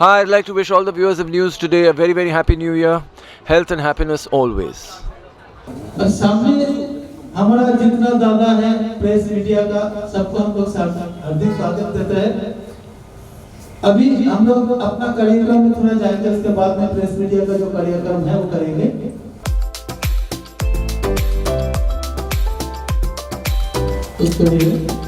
Hi, I'd like to wish all the viewers of news today a very, very happy new year. Health and happiness always. और सामने हमारा जितना दादा है press media का सबको हम लोग सा- हार्दिक स्वागत देते हैं अभी हम लोग अपना कार्यक्रम में थोड़ा जाएंगे उसके बाद में प्रेस मीडिया का जो कार्यक्रम है वो करेंगे उसके लिए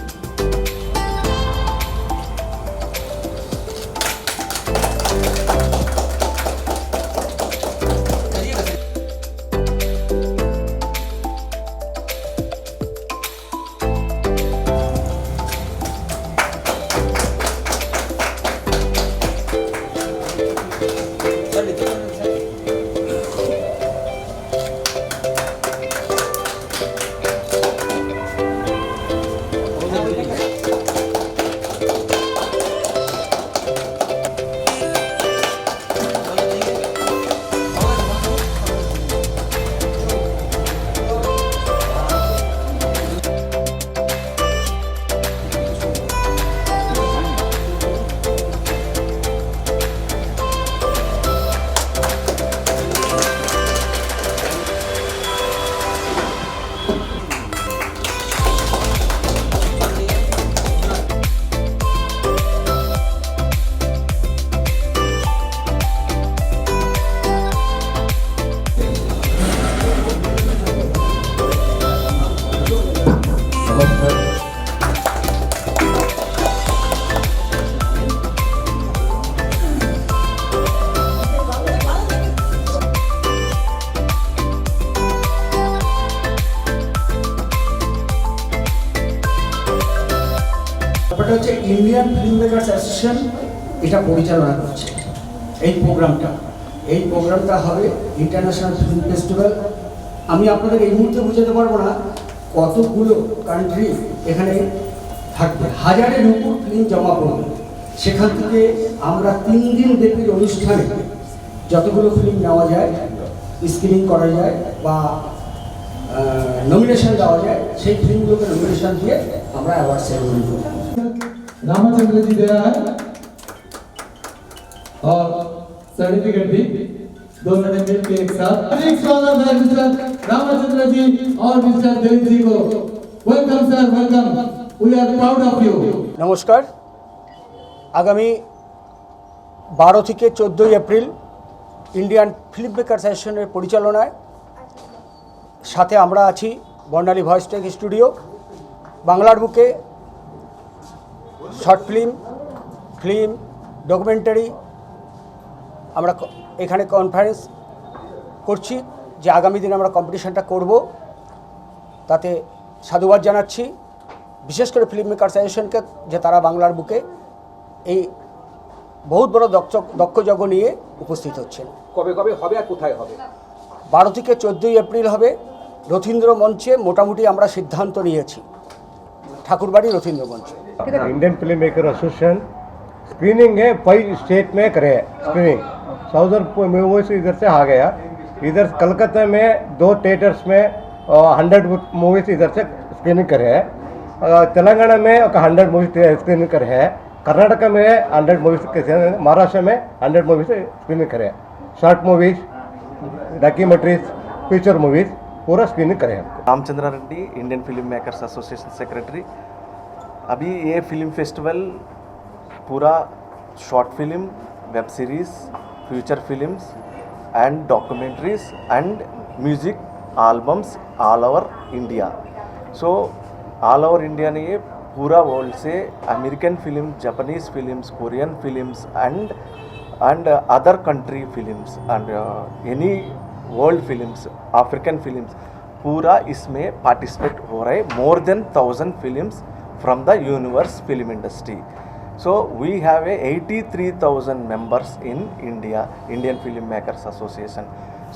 ইন্ডিয়ান ফিল্ম মেকার্স অ্যাসোসিয়েশন এটা পরিচালনা করছে। এই প্রোগ্রামটা। এই প্রোগ্রামটা হবে ইন্টারন্যাশনাল ফিল্ম ফেস্টিভ্যাল। আমি আপনাদের এই মুহূর্তে বোঝাতে পারব না কতগুলো কান্ট্রি এখানে থাকবে। হাজারের উপর ফিল্ম জমা পড়বে। সেখান থেকে আমরা তিন দিন ব্যাপীর অনুষ্ঠানে যতগুলো ফিল্ম নেওয়া যায় স্ক্রিনিং করা যায় বা নমিনেশন দেওয়া যায়, সেই ফিল্মগুলোকে নমিনেশন দিয়ে আমরা অ্যাওয়ার্ড সেরেমনি করি रामाचंद्र जी दे रहा है और सर्टिफिकेट भी दोनों ने मिलकर एक साथ अधिक स्वागत है मिस्टर रामाचंद्र जी और मिस्टर देव जी को welcome sir welcome we are proud of you নমস্কার আগামী বারো থেকে চোদ্দোই এপ্রিল ইন্ডিয়ান ফিল্ম মেকার্স অ্যাসোসিয়েশনের পরিচালনায় সাথে আমরা আছি বর্ণালী ভয়েস টেক স্টুডিও বাংলার বুকে শর্ট ফিল্ম ফিল্ম ডকুমেন্টারি আমরা এখানে কনফারেন্স করছি যে আগামী দিনে আমরা কম্পিটিশনটা করব। তাতে সাধুবাদ জানাচ্ছি। বিশেষ করে ফিল্ম মেকার্স অ্যাসোসিয়েশনকে যে তারা বাংলার বুকে এই বহুত বড় দক্ষ দক্ষযজ্ঞ নিয়ে উপস্থিত হচ্ছেন। কবে কবে হবে আর কোথায় হবে? বারো থেকে চোদ্দোই এপ্রিল হবে রথীন্দ্র মঞ্চে। মোটামুটি আমরা সিদ্ধান্ত নিয়েছি। ঠাকুরবাড়ি রথীন্দ্র মঞ্চে। Indian film maker association screening है फाइव स्टेट में करे स्क्रीनिंग साउदर्न मूवीज़ इधर से आ गया इधर कलकत्ता में दो थिएटर्स में हंड्रेड मूवीज़ इधर से स्क्रीनिंग करे है. तेलंगाना में हंड्रेड मूवीज़ स्क्रीनिंग करे है. कर्नाटक में हंड्रेड मूवीज़ महाराष्ट्र में हंड्रेड मूवीज़ स्क्रीनिंग करे short movies documentaries feature movies पूरा स्क्रीनिंग करे हैं. Ramchandra Reddy Indian film makers association secretary अभी ये फ़िल्म फेस्टिवल पूरा short film web series future films and documentaries and music albums all over India so all over India ने ये पूरा world से American film Japanese films Korean films and and other country films and any world films African films पूरा इसमें participate हो रहे more then thousand films from the universe film industry so we have a 83,000 members in India Indian film makers association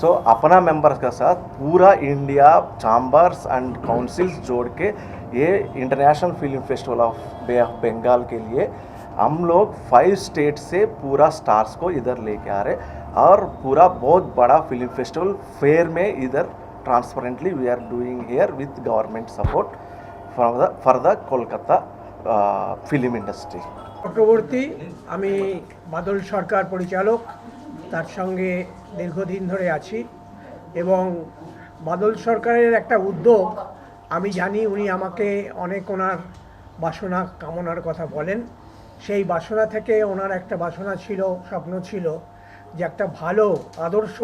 so अपना members का साथ पूरा India chambers and councils जोड़ के ये international film festival of Bay of Bengal के लिए हम लोग फाइव स्टेट से पूरा स्टार्स को इधर लेके आ रहे और पूरा बहुत बड़ा फ़िल्म फेस्टिवल फेयर में इधर transparently we are doing here with government support ফারদা Kolkata film industry Chakraborty, আমি বাদল সরকার পরিচালক, তার সঙ্গে দীর্ঘদিন ধরে আছি এবং বাদল সরকারের একটা উদ্যোগ, আমি জানি উনি আমাকে অনেক ওনার বাসনা, কামনার কথা বলেন। সেই বাসনা থেকে ওনার একটা বাসনা ছিল, স্বপ্ন ছিল যে একটা ভালো, আদর্শ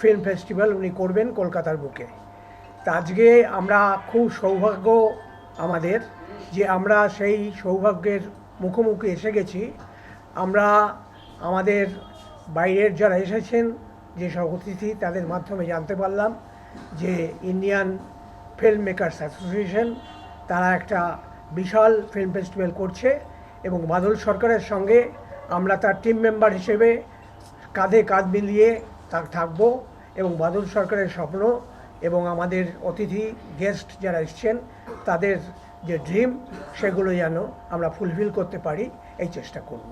ফিল্ম ফেস্টিভ্যাল উনি করবেন কলকাতার বুকে। তা আজকে আমরা খুব সৌভাগ্য আমাদের যে আমরা সেই সৌভাগ্যের মুখোমুখি এসে গেছি। আমরা আমাদের বাইরের যারা এসেছেন, যে সব অতিথি, তাদের মাধ্যমে জানতে পারলাম যে ইন্ডিয়ান ফিল্ম মেকার্স অ্যাসোসিয়েশন তারা একটা বিশাল ফিল্ম ফেস্টিভ্যাল করছে এবং বাদল সরকারের সঙ্গে আমরা তার টিম মেম্বার হিসেবে কাঁধে কাঁধ মিলিয়ে থাকব এবং বাদল সরকারের স্বপ্ন এবং আমাদের অতিথি গেস্ট যারা এসছেন তাদের যে ড্রিম সেগুলো যেন আমরা ফুলফিল করতে পারি এই চেষ্টা করব।